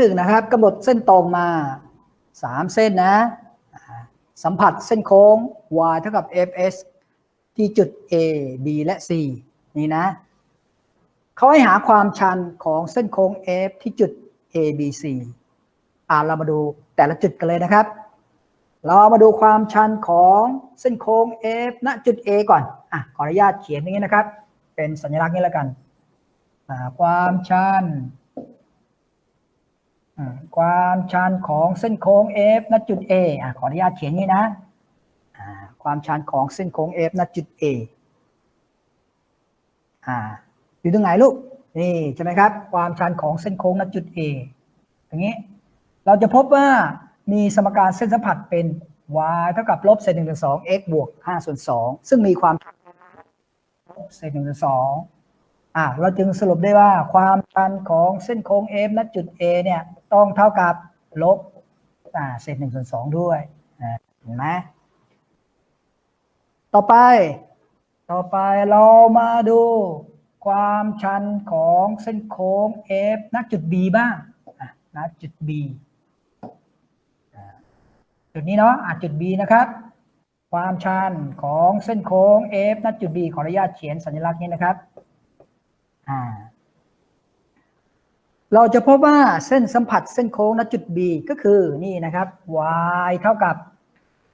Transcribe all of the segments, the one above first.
หนึ่งนะครับกำหนดเส้นตรงมาสามเส้นนะ สัมผัสเส้นโค้ง y เท่ากับ fs ที่จุด a b และ c นี่นะเขาให้หาความชันของเส้นโค้ง f ที่จุด a b c อ่าเรามาดูแต่ละจุดกันเลยนะครับ เรามาดูความชันของเส้นโค้ง f ณจุด a ก่อนอะขออนุญาตเขียนอย่างนี้นะครับ เป็นสัญลักษณ์นี้แล้วกันความชัน ความชันของเส้นโค้ง F ณจุด A อขออนุญาตเขียนงนี้นะ ความชันของเส้นโค้ง F ณจุด A อ่าอยู่ตรงไหนลูก นี่ใช่ไหมครับ ความชันของเส้นโค้งณจุด A อย่างนี้ เราจะพบว่ามีสมการเส้นสัมผัสเป็น y เท่ากับลบเศษหนึ่งส่วนสอง x บวกห้าส่วนสองซึ่งมีความลบเศษหนึ่งส่วนสอง อะเราจึงสรุปได้ว่าความชันของเส้นโค้ง F ณจุด A เนี่ยต้องเท่ากับลบอ่าเศษหนึ่งส่วนสองด้วยเห็นไหมต่อไป ต่อไปเรามาดูความชันของเส้นโค้ง F ณจุด B บ้างณจุด B จุดนี้เนาะอะจุด B นะครับ ความชันของเส้นโค้ง F ณจุด B ขออนุญาตเขียนสัญลักษณ์นี้นะครับ เราจะพบว่าเส้นสัมผัสเส้นโค้งณจุด B ก็คือนี่นะครับ y เท่ากับ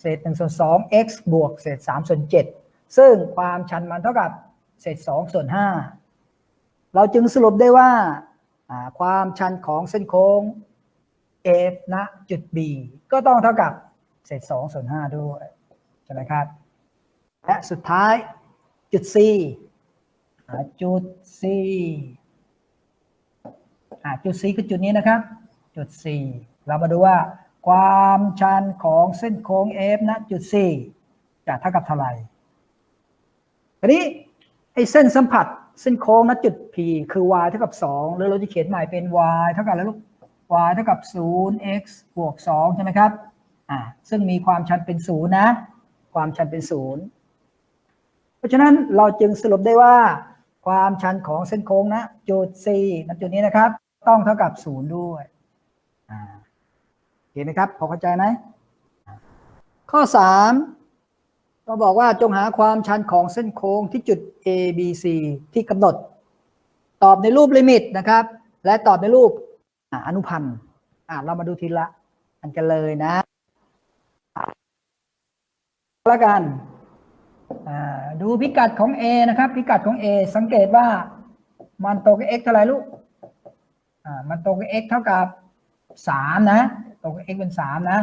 เศษ1ส่วน2 x บวกเศษ3ส่วน7ซึ่งความชันมันเท่ากับเศษ2ส่วน5เราจึงสรุปได้ว่าความชันของเส้นโค้ง f ณจุด B ก็ต้องเท่ากับเศษ2ส่วน5ด้วยใช่ไหมครับ และสุดท้ายจุด C าจุด C อ่าจุด C คือจุดนี้นะครับ จุด C เรามาดูว่า ความชันของเส้นโค้ง F นะจุด C จะเท่ากับเท่าไหร่ทีนี้ไอ้เส้นสัมผัสเส้นโค้งนะจุด P คือ y เท่ากับ 2 หรือเราจะเขียนใหม่เป็น y เท่ากับอะไรลูก y เท่ากับ 0 x บวก 2 ใช่ไหมครับ อ่า ซึ่งมีความชันเป็น 0 นะ ความชันเป็น 0 เพราะฉะนั้นเราจึงสรุปได้ว่า ความชันของเส้นโค้งนะจุด C ณจุดนี้นะครับ ต้องเท่ากับ0ด้วยเห็นไหมครับพอเข้าใจไหมข้อ3ก็บอกว่าจงหาความชันของเส้นโค้งที่จุด A B C ที่กำหนด ตอบในรูปลิมิตนะครับ และตอบในรูปอนุพันธ์เรามาดูทีละ อันกันเลยนะแล้วกัน ดูพิกัดของ A นะครับ พิกัดของ A สังเกตว่ามันตรงกับ x เท่าไหร่ลูกมันตรงกับ x เท่ากับสามนะ ตรงกับ x เป็นสามนะ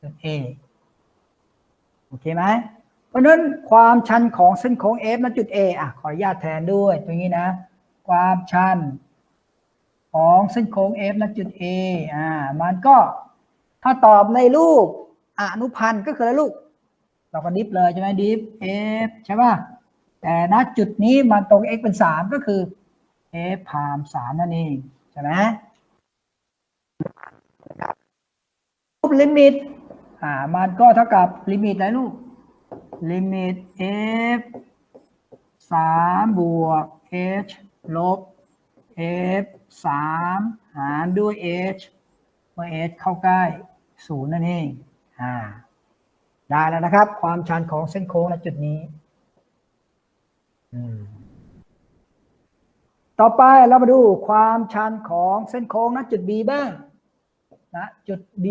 จุด A โอเคไหมเพราะฉะนั้นความชันของเส้นโค้ง F ณจุด A อะขออนุญาตแทนด้วยตรงนี้นะ ความชันของเส้นโค้ง F ณจุด A อ่ามันก็ถ้าตอบในรูปอนุพันธ์ก็คืออะไรลูก เราก็ดิฟเลยใช่ไหมดิฟ f ใช่ป่ะแต่ณจุดนี้มันตรง x เป็นสามก็คือ f พามสามนั่นเองใช่ไหมรูปลิมิตอ่ามันก็เท่ากับลิมิตอะไรลูกลิมิต f สามบวก h ลบ f สามหารด้วย h เมื่อ h เข้าใกล้ศูนย์นั่นเองอ่า ได้แล้วนะครับ ความชันของเส้นโค้งณจุดนี้ ต่อไปเรามาดูความชันของเส้นโค้งณจุด B บ้างนะจุด B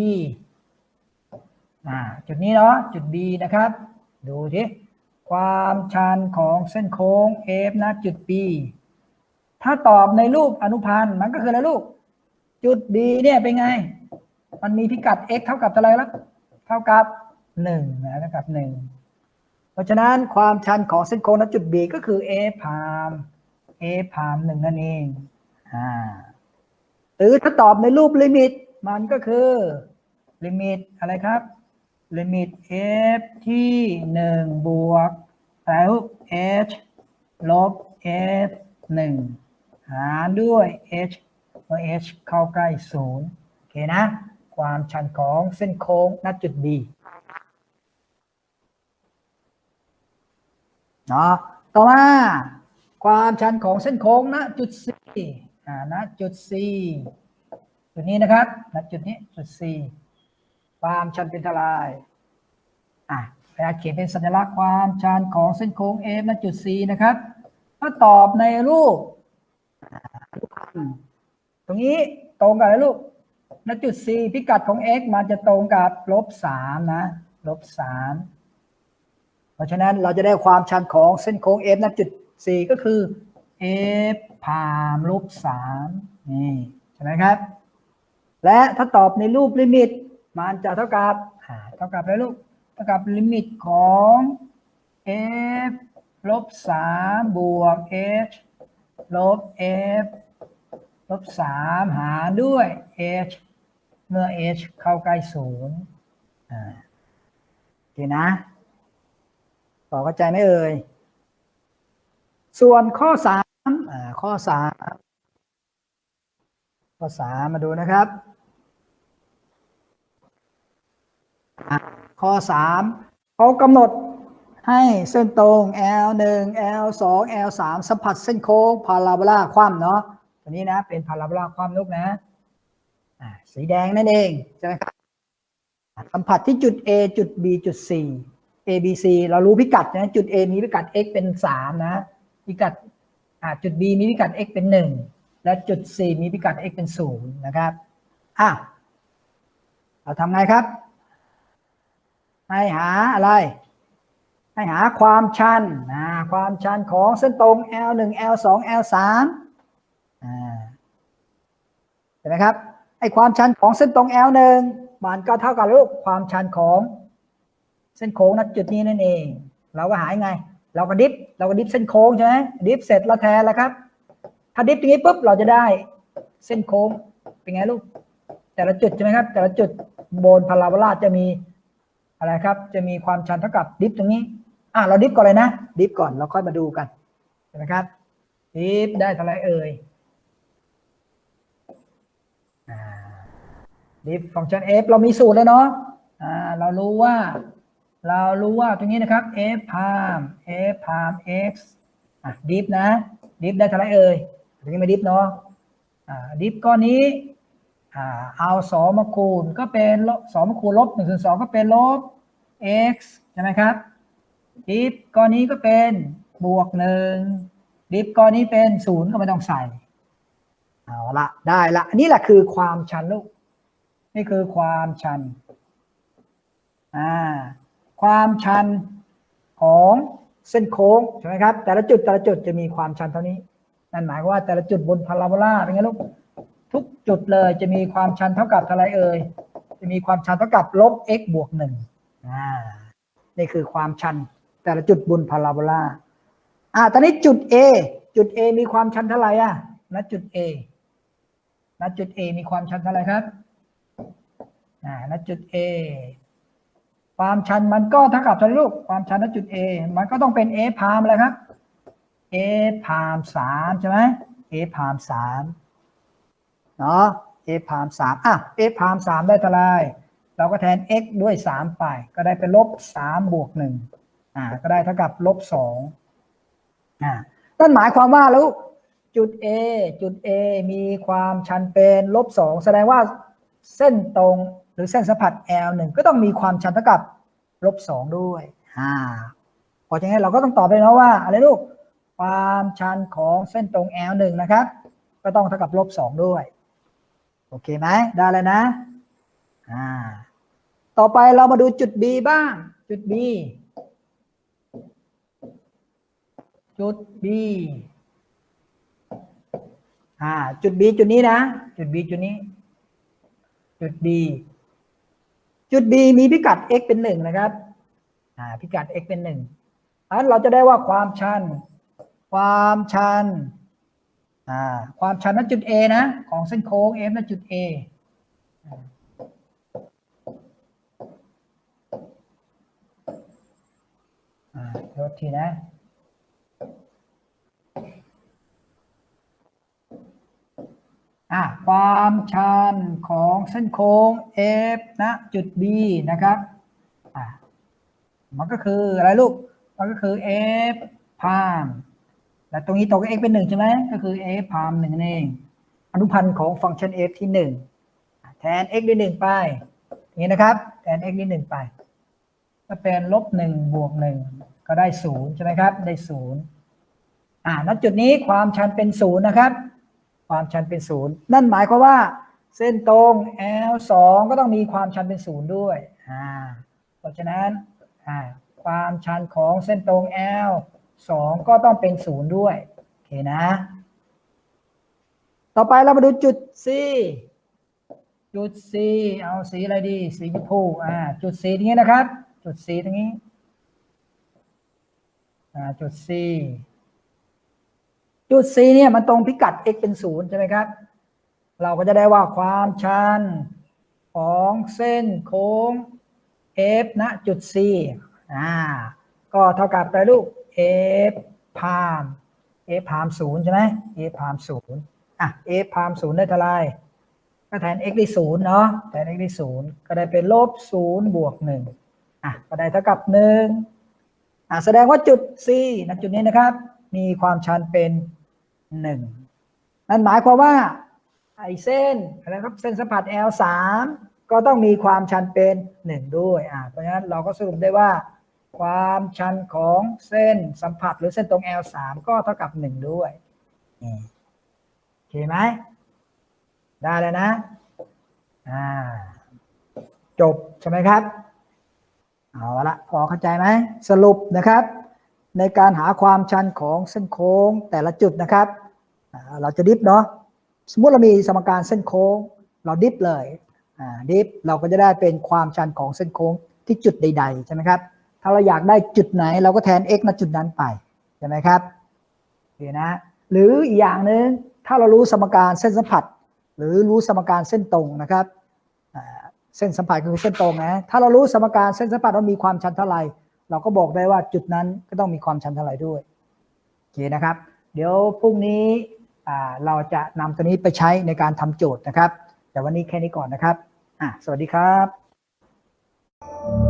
อ่าจุดนี้เนาะจุด B นะครับ ดูทีความชันของเส้นโค้ง F ณจุด B ถ้าตอบในรูปอนุพันธ์มันก็คืออะไรลูก จุด B เนี่ยเป็นไง มันมีพิกัด x เท่ากับเท่าไรแล้ว เท่ากับ หนึ่งนะเท่ากับหนึ่งเพราะฉะนั้นความชันของเส้นโค้งณจุด B ก็คือ a พาม a พามหนึ่งนั่นเองอ่าหรือถ้าตอบในรูปลิมิต มันก็คือลิมิตอะไรครับ ลิมิต f ที่หนึ่งบวกแล้ว h ลบ f หนึ่งหารด้วย h เมื่อ h เข้าใกล้ศูนย์โอเคนะ ความชันของเส้นโค้งณจุด B เนาะต่อมาความชันของเส้นโค้งณจุด C อ่าณจุด C จุดนี้นะครับณจุดนี้จุด C ความชันเป็นเท่าไหรอะพยายามเขียนเป็นสัญลักษณ์ความชันของเส้นโค้ง F ณจุด C นะครับ ถ้าตอบในรูป ตรงนี้ตรงกับอะไรลูกณจุด C พิกัดของ x มันจะตรงกับลบสามนะลบสาม เพราะฉะนั้นเราจะได้ความชันของเส้นโค้ง f ณจุด C ก็คือ f พามลบสามนี่ใช่ไหมครับ และถ้าตอบในรูปลิมิต มันจะเท่ากับเท่ากับอะไรลูกเท่ากับลิมิตของ f ลบสามบวก h ลบ f ลบสามหารด้วย h เมื่อ h เข้าใกล้ศูนย์อ่าโอเคนะ ต่อเข้าใจไหมเอ่ย ส่วนข้อสามข้อสามข้อสามมาดูนะครับ ข้อสามเขากำหนดให้เส้นตรง L 1 L 2 L 3สัมผัสเส้นโค้งพาราโบลาคว่ำเนาะตัวนี้นะเป็นพาราโบลาคว่ำลูกนะสีแดงนั่นเองใช่ไหมครับสัมผัสที่จุด A จุด B จุด C A B C เรารู้พิกัดนะจุด A มีพิกัด x เป็น3นะ พิกัดอ่าจุด B มีพิกัด x เป็น1และจุด C มีพิกัด x เป็น0นะครับอะเราทำไงครับ ให้หาอะไร ให้หาความชันนะความชันของเส้นตรง L 1 L 2 L 3อ่าเห็นไหมครับไอความชันของเส้นตรง L 1มันก็เท่ากับรูปความชันของ เส้นโค้งณจุดนี้นั่นเอง เราก็หายไง เราก็ดิฟเราก็ดิฟเส้นโค้งใช่ไหมดิฟเสร็จแล้วแทนแล้วครับ ถ้าดิฟตรงนี้ปุ๊บเราจะได้เส้นโค้งเป็นไงลูก แต่ละจุดใช่ไหมครับ แต่ละจุดบนพาราโบลาจะมีอะไรครับ จะมีความชันเท่ากับดิฟตรงนี้ อะเราดิฟก่อนเลยนะ ดิฟก่อนเราค่อยมาดูกันใช่ไหมครับ ดิฟได้เท่าไรเอ่ยดิฟฟังก์ชัน f เรามีสูตรแล้วเนาะ อ่า เรารู้ว่า เรารู้ว่าตรงนี้นะครับ f พาม f พาม x อะดิฟนะดิฟได้เท่าไรเอ่ยตรงนี้ไม่ดิฟเนาะอ่าดิฟก้อนนี้อ่าเอาสองมาคูณก็เป็นลบสองมาคูณลบหนึ่งส่วนสองก็เป็นลบ x ใช่ไหมครับ ดิฟก้อนนี้ก็เป็นบวกหนึ่งดิฟก้อนนี้เป็นศูนย์ก็ไม่ต้องใส่เอาละได้ละนนี้แหละคือความชันลูกนี่คือความชันอ่า ความชันของเส้นโค้งใช่ไหมครับ แต่ละจุดแต่ละจุดจะมีความชันเท่านี้ นั่นหมายว่าแต่ละจุดบนพาราโบลาเป็นไงลูกทุกจุดเลยจะมีความชันเท่ากับเท่าไรเอ่ยจะมีความชันเท่ากับลบ x บวกหนึ่งอ่านี่คือความชันแต่ละจุดบนพาราโบลาอ่าตอนนี้จุด A จุด A มีความชันเท่าไหร่อะณจุด A ณจุด A มีความชันเท่าไหร่ครับอ่าณจุด A ความชันมันก็เท่ากับเท่าไหร่ลูกความชันณจุด A มันก็ต้องเป็น A พามอะไรครับ A พามสามใช่ไหม A พามสามเนาะ a พามสามอะ a พามสามได้เท่าไรเราก็แทน x ด้วยสามไป ก็ได้เป็นลบสามบวกหนึ่งอ่า ก็ได้เท่ากับลบสองอ่า นั่นหมายความว่าแล้วจุด A จุด A มีความชันเป็นลบสองแสดงว่าเส้นตรง หรือเส้นสัมผัส L หนึ่งก็ต้องมีความชันเท่ากับลบสองด้วยอ่าเพราะฉะนั้นเราก็ต้องตอบไปนะว่าอะไรลูก ความชันของเส้นตรง L หนึ่งนะครับ ก็ต้องเท่ากับลบสองด้วย โอเคไหมได้แล้วนะอ่าต่อไปเรามาดูจุด B บ้าง จุด B จุด B อ่า จุด B จุดนี้นะ จุด B จุดนี้ จุด B จุด B มีพิกัด x เป็นหนึ่งนะครับ อ่า พิกัด x เป็นหนึ่งอันเราจะได้ว่าความชัน ความชัน อ่า ความชันณจุด A นะ ของเส้นโค้ง f ณจุด A อ่าโทษทีนะ อ่าความชันของเส้นโค้ง f ณจุด B นะครับอ่ามันก็คืออะไรลูก มันก็คือ f พามและตรงนี้ตรง x เป็นหนึ่งใช่ไหมก็คือ f พามหนึ่งเอง อนุพันธ์ของฟังก์ชัน f ที่หนึ่งแทน x ด้วยหนึ่งไปนี้นะครับ แทน x ด้วยหนึ่งไปก็เป็นลบหนึ่งบวกหนึ่งก็ได้ศูนย์ใช่ไหมครับ ได้ศูนย์อ่าณจุดนี้ความชันเป็นศูนย์นะครับ ความชันเป็นศูนย์นั่นหมายความว่า เส้นตรง L 2 ก็ต้องมีความชันเป็นศูนย์ด้วยอ่าเพราะฉะนั้นอ่าความชันของเส้นตรง L 2 ก็ต้องเป็นศูนย์ด้วยโอเคนะ ต่อไปเรามาดูจุด C จุด C เอาสีอะไรดี สีชมพูอ่าจุด C ตรงนี้นะครับ จุด C ตรงนี้อ่าจุด C จุด C เนี่ยมันตรงพิกัด x เป็นศูนย์ใช่ไหมครับ เราก็จะได้ว่าความชันของเส้นโค้ง f ณจุด C อ่าก็เท่ากับอะไรลูก f พาม f พามศูนย์ใช่ไหม f พามศูนย์อะ f พามศูนย์ได้เท่าไรก็แทน x ได้ศูนย์เนาะแทน x ได้ศูนย์ก็ได้เป็นลบศูนย์บวกหนึ่งอะก็ได้เท่ากับหนึ่งอะแสดงว่าจุด C ณจุดนี้นะครับ มีความชันเป็น หนึ่งนั่นหมายความว่าไอ้เส้นอะไรครับเส้นสัมผัส L 3ก็ต้องมีความชันเป็นหนึ่งด้วยอ่าเพราะฉะนั้นเราก็สรุปได้ว่า ความชันของเส้นสัมผัสหรือเส้นตรง L 3ก็เท่ากับหนึ่งด้วยโอเคไหมได้เลยนะอ่าจบใช่ไหมครับเอาละพอเข้าใจไหมสรุปนะครับ ในการหาความชันของเส้นโค้งแต่ละจุดนะครับ เราจะดิฟเนาะสมมติเรามีสมการเส้นโค้ง เราดิฟเลยดิฟเราก็จะได้เป็นความชันของเส้นโค้งที่จุดใด ๆ ใช่ไหมครับ ถ้าเราอยากได้จุดไหนเราก็แทน x ณจุดนั้นไป ใช่ไหมครับโอเคนะ หรืออีกอย่างหนึ่งถ้าเรารู้สมการเส้นสัมผัส หรือรู้สมการเส้นตรงนะครับเส้นสัมผัสก็คือเส้นตรงนะ ถ้าเรารู้สมการเส้นสัมผัสว่ามีความชันเท่าไหร่ เราก็บอกได้ว่าจุดนั้นก็ต้องมีความชันเท่าไหร่ด้วยโอเคนะครับ เดี๋ยวพรุ่งนี้เราจะนำตัวนี้ไปใช้ในการทำโจทย์นะครับ แต่วันนี้แค่นี้ก่อนนะครับ สวัสดีครับ Thank you.